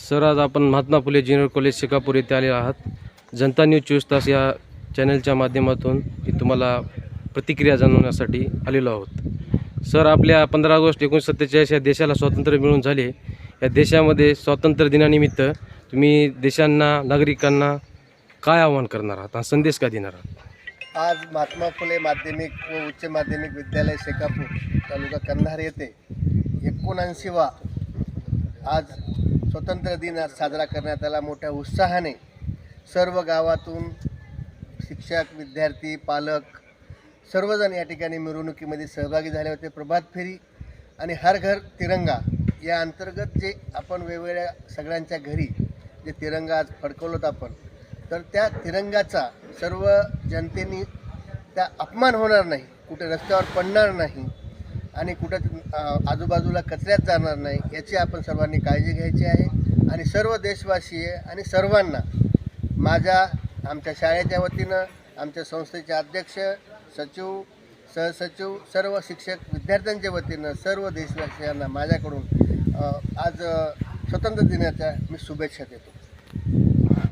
Sir आज आपण Mahatma Phule junior college Shikapur येथे आले आहात. जनता न्यूज चोवीस तास या चॅनलच्या माध्यमातून मी तुम्हाला प्रतिक्रिया जाणवण्यासाठी आलेलो आहोत. सर आपल्या पंधरा ऑगस्ट एकोणीसशे सत्तेचाळीस या देशाला स्वातंत्र्य मिळून झाले. या देशामध्ये स्वातंत्र्य दिनानिमित्त तुम्ही देशांना नागरिकांना काय आवाहन करणार आहात? हा संदेश काय देणार आहात? आज महात्मा फुले माध्यमिक व उच्च माध्यमिक विद्यालय शेकापूर तालुका कंधार येथे एकोणऐंशीवा आज स्वतंत्र दिन आज साजरा करण्यात आला मोठ्या उत्साहाने. सर्व गावातून शिक्षक विद्यार्थी पालक सर्वजण या ठिकाणी मिरवणुकीमध्ये सहभागी झाले होते. प्रभात फेरी आणि हर घर तिरंगा या अंतर्गत जे आपण वेगवेगळ्या सगळ्यांच्या घरी जे तिरंगा आज फडकवलोत आपण तर त्या तिरंगाचा सर्व जनतेने त्या अपमान होणार नाही. कुठे रस्त्यावर पडणार नाही. आणि कुठं आजूबाजूला कचऱ्यात जाणार नाही याची आपण सर्वांनी काळजी घ्यायची आहे. आणि सर्व देशवासीय आणि सर्वांना माझ्या आमच्या शाळेच्या वतीनं आमच्या संस्थेचे अध्यक्ष सचिव सहसचिव सर्व शिक्षक विद्यार्थ्यांच्या वतीनं सर्व देशवासियांना माझ्याकडून आज स्वतंत्र दिनाच्या मी शुभेच्छा देतो.